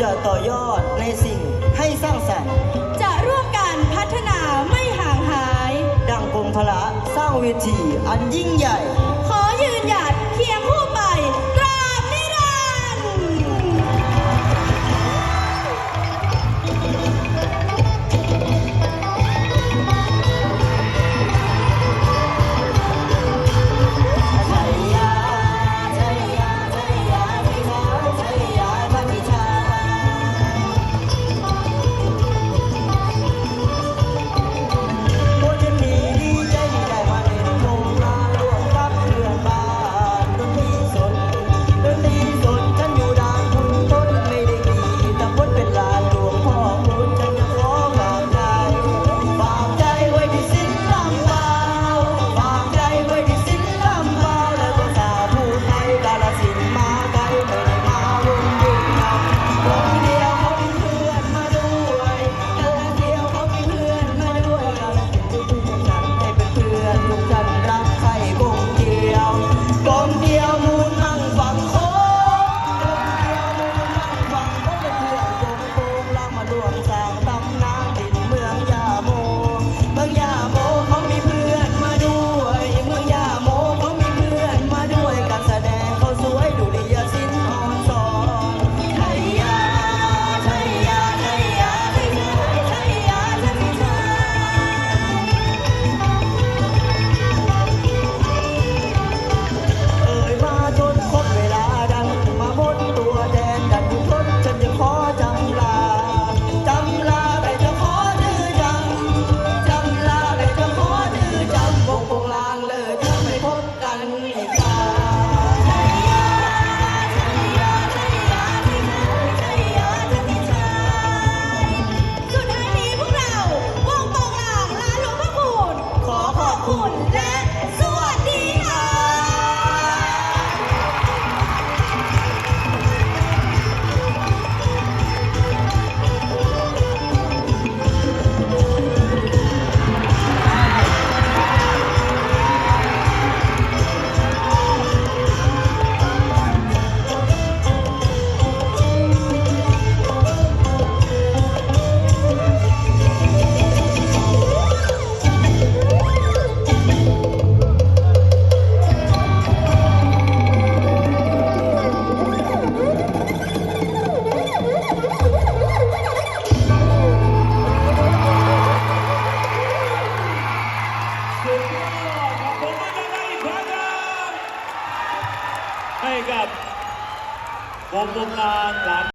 จะต่อยอดในสิ่งให้สร้างสรรค์ จะร่วมกันพัฒนาไม่ห่างหาย ดังกรมพละสร้างเวทีอันยิ่งใหญ่ ขอยืนหยัด